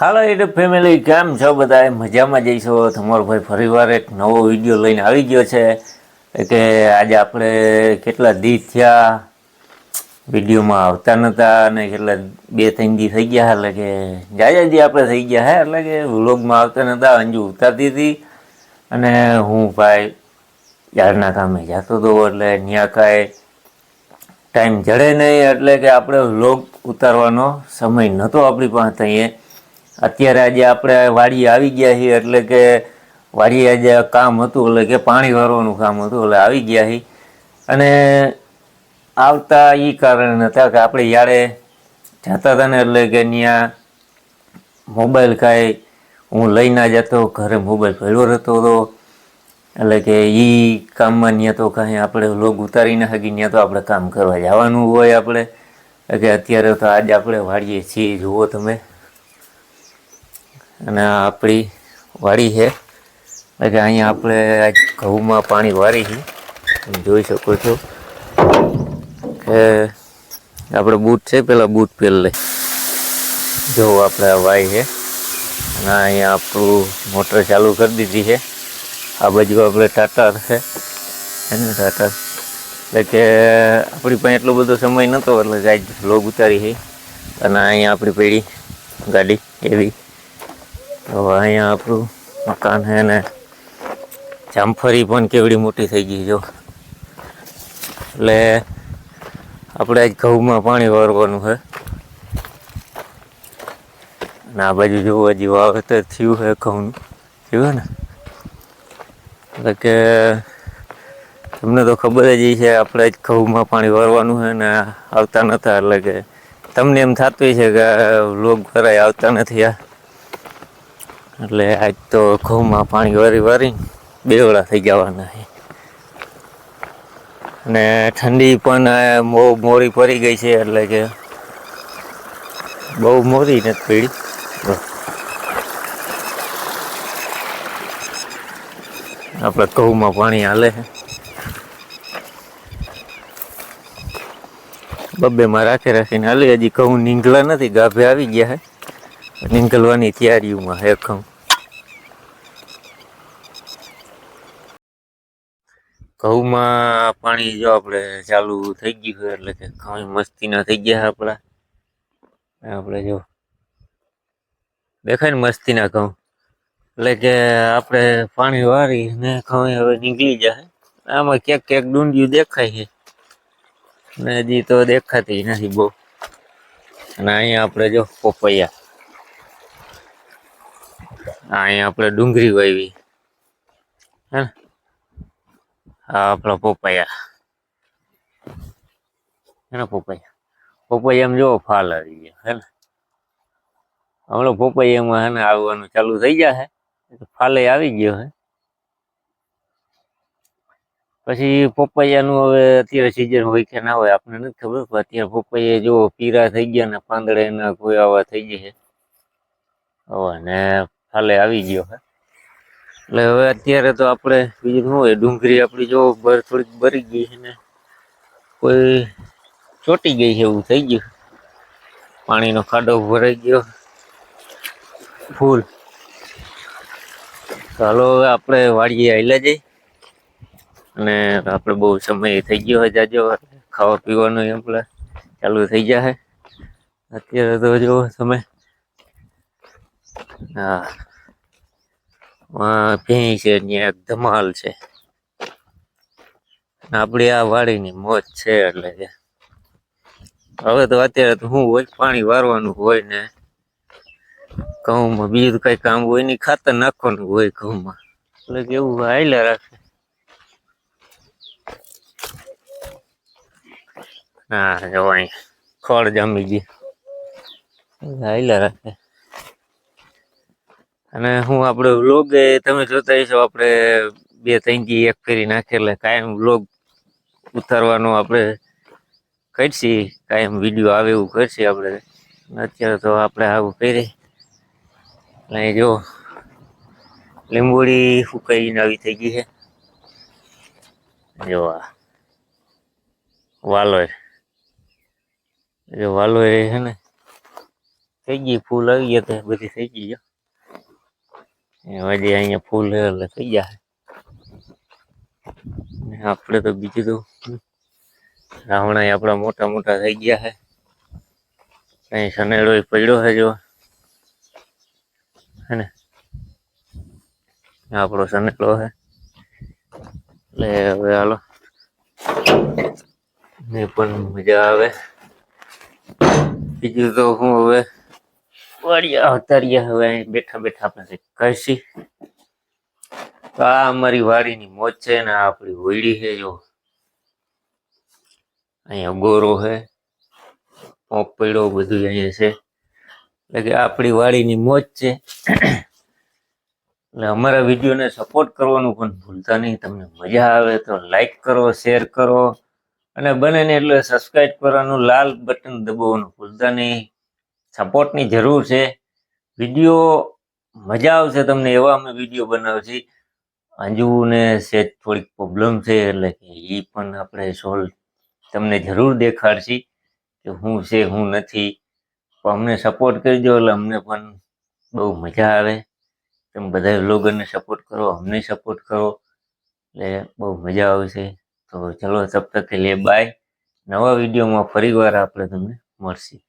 હાલો YouTube family, કેમ છો બધા? મજામાં જઈશો. તમારો ભાઈ ફરીવાર એક નવો વીડિયો લઈને આવી ગયો છે. કે આજે આપણે કેટલા દી થયા વિડીયોમાં આવતા નહોતા અને કેટલા બે, ત્રણ દી થઈ ગયા એટલે કે જાજા દી આપણે થઈ ગયા હે, એટલે કે વ્લોગમાં આવતા નહોતા અંજુ ઉતારતી હતી. અને હું ભાઈ યારના કામે જતો હતો એટલે ત્યાં કાંઈ ટાઈમ જડે નહીં, એટલે કે આપણે વ્લોગ ઉતારવાનો સમય નહોતો આપણી પાસે અહીંયા. અત્યારે આજે આપણે વાડીએ આવી ગયા છીએ, એટલે કે વાડીએ આજે કામ હતું, એટલે કે પાણી ભરવાનું કામ હતું, એટલે આવી ગયા છીએ. અને આવતા એ કારણ હતા કે આપણે યારે જતા હતા ને, એટલે કે ત્યાં મોબાઈલ કાંઈ હું લઈ ના જતો, ઘરે મોબાઈલ ભર્યો રહેતો હતો. એટલે કે એ કામમાં ત્યાં તો કાંઈ આપણે લોગ ઉતારી ના શકી ત્યાં તો આપણે કામ કરવા જવાનું હોય આપણે. કે અત્યારે તો આજે આપણે વાળીએ છીએ, જુઓ તમે. અને આપણી વાડી છે. એટલે અહીંયા આપણે આજ ઘઉંમાં પાણી વારી છે. જોઈ શકો છો કે આપણે બૂટ છે, પેલા બૂટ પહેલે જો આપણે આ વાય છે. અને અહીંયા આપણું મોટર ચાલુ કરી દીધી છે. આ બાજુ આપણે ટાટા છે. એને ટાટર. એટલે કે આપણી પાસે એટલો બધો સમય નહોતો એટલે આજ લોગ ઉતારી છે. અને અહીંયા આપણી પેઢી ગાડી એવી. તો અહીંયા આપણું મકાન છે ને, જામફળી પણ કેવડી મોટી થઈ ગઈ જો. એટલે આપણે આજ ઘઉંમાં પાણી વારવાનું છે. અને આ બાજુ જોવું હજી વાવેતર થયું છે ઘઉંનું, થયું ને? એટલે કે તમને તો ખબર જ છે આપણે જ ઘઉંમાં પાણી વારવાનું છે ને, આવતા નતા. એટલે કે તમને એમ થતું છે કે લોક ઘરાય આવતા નથી આ. એટલે આજ તો ઘઉંમાં પાણી વરી વરી બેવડા થઈ જવાના અને ઠંડી પણ બહુ મોરી પડી ગઈ છે એટલે કે બહુ મોરી નથી પડી. આપણે ઘઉંમાં પાણી હાલે છે. બબ્બેમાં રાખી રાખીને હાલે, હજી ઘઉં નીંગલા નથી, ગાભે આવી ગયા છે. નીકળવાની તૈયારીઓમાં ઘઉં ઘઉંમાં પાણી જો આપણે ચાલુ થઈ ગયું છે એટલે કે ઘઉં મસ્તીના થઈ ગયા આપણા. આપણે જો દેખાય ને મસ્તીના ઘઉં. એટલે કે આપણે પાણી વારી ને ઘઉં હવે નીકળી જાય. આમાં ક્યાંક ક્યાંક ડુંડિયું દેખાય છે. ને હજી તો દેખાતી નથી બહુ. અને અહીંયા આપણે જો પોપૈયા. અહીંયા આપણે ડુંગળી વાવી. હે આપણા પોપૈયા હે ને પોપૈયા પોપૈયામાં જો ફાલ આવી ગયા, હે ને? હમણાં પોપૈયામાં હે ને આવવાનું ચાલુ થઈ જશે ફાલે આવી ગયો હે. પછી પપૈયાનું હવે અત્યારે સિઝન હોય કે ના હોય આપણને નથી ખબર, પણ અત્યારે પપૈયા જો પીરા થઈ ગયા ને પાંદડા એના કોઈ આવા થઈ ગયા છે હવે ને ફાલે આવી ગયો હે. એટલે હવે અત્યારે તો આપણે બીજું શું હોય, ડુંગળી આપણી જો બર થોડીક ભરી ગઈ છે ને, કોઈ ચોટી ગઈ છે એવું થઈ ગયું. પાણીનો ખાડો ભરાઈ ગયો. ફૂલ. ચાલો હવે આપણે વાડીએ આવેલા જઈ અને આપણે બહુ સમય થઈ ગયો હોય જાજો ખાવા પીવાનું આપણે ચાલુ થઈ જાય અત્યારે તો જો તમે હા. ભેંસ છે ત્યાં ધમાલ છે. આપણી આ વાડીની મોજ છે એટલે હવે તો અત્યારે તો શું હોય, પાણી વારવાનું હોય ને. ઘઉંમાં બીજું કઈ કામ હોય નહીં, ખાતર નાખવાનું હોય ઘઉંમાં. એટલે કે એવું હાલ્યા રાખે. હા, જો અહીં ખડ જામી ગઈ. હાલ્યા રાખે. અને હું આપણે વ્લોગ તમે જોતા હશો આપણે બે ત્રણ દી એક કરી નાખેલે કાયમ વ્લોગ ઉતારવાનો આપણે કરશી, કાયમ વીડિયો આવે એવું કરશી આપણે અત્યારે તો આપણે આવું કરી અહીં જો લીંબોડી ફૂકાઈને આવી થઈ ગઈ છે. જો આ વાલોય. જો વાલોય છે ને, થઈ ગઈ, ફૂલ આવી ગયા બધી થઈ ગઈ હવે અહીંયા ફૂલ એટલે થઈ ગયા આપણે તો બીજું તો રાવણા આપણા મોટા મોટા થઈ ગયા છે અહીં શનેડો પડ્યો છે જો. હે ને? આપણો શનેડો છે એટલે હવે હાલો. ને પણ મજા આવે. બીજું તો હું હવે વાડિયા ઉતારીએ હવે અહીં બેઠા બેઠા આપણે કહીશી. તો આ અમારી વાડીની મોજ છે ને આ આપણી હોળી છે, જો. અહીંયા ગોરો છે પોપડો પડ્યો બધું અહીંયા છે. એટલે કે આપણી વાડીની મોજ છે. એટલે અમારા વિડીયોને સપોર્ટ કરવાનું પણ ભૂલતા નહીં. તમને મજા આવે તો લાઈક કરો શેર કરો. અને બને ને એટલે સબસ્ક્રાઇબ કરવાનું, લાલ બટન દબાવવાનું ભૂલતા નહીં. સપોર્ટની જરૂર છે. વીડિયો મજા આવશે તમને, એવા અમે વીડિયો બનાવશી અંજુને સેજ થોડીક પ્રોબ્લેમ છે, એટલે કે એ પણ આપણે સોલ્વ તમને જરૂર દેખાડશી કે હું છે, હું નથી. તો અમને સપોર્ટ કરજો, એટલે અમને પણ બહુ મજા આવે. તમે બધા વ્લોગરને સપોર્ટ કરો, અમને સપોર્ટ કરો, એટલે બહુ મજા આવશે. તો ચલો, તબ તક લે બાય નવા વિડીયોમાં ફરી વાર આપણે તમને મળશે.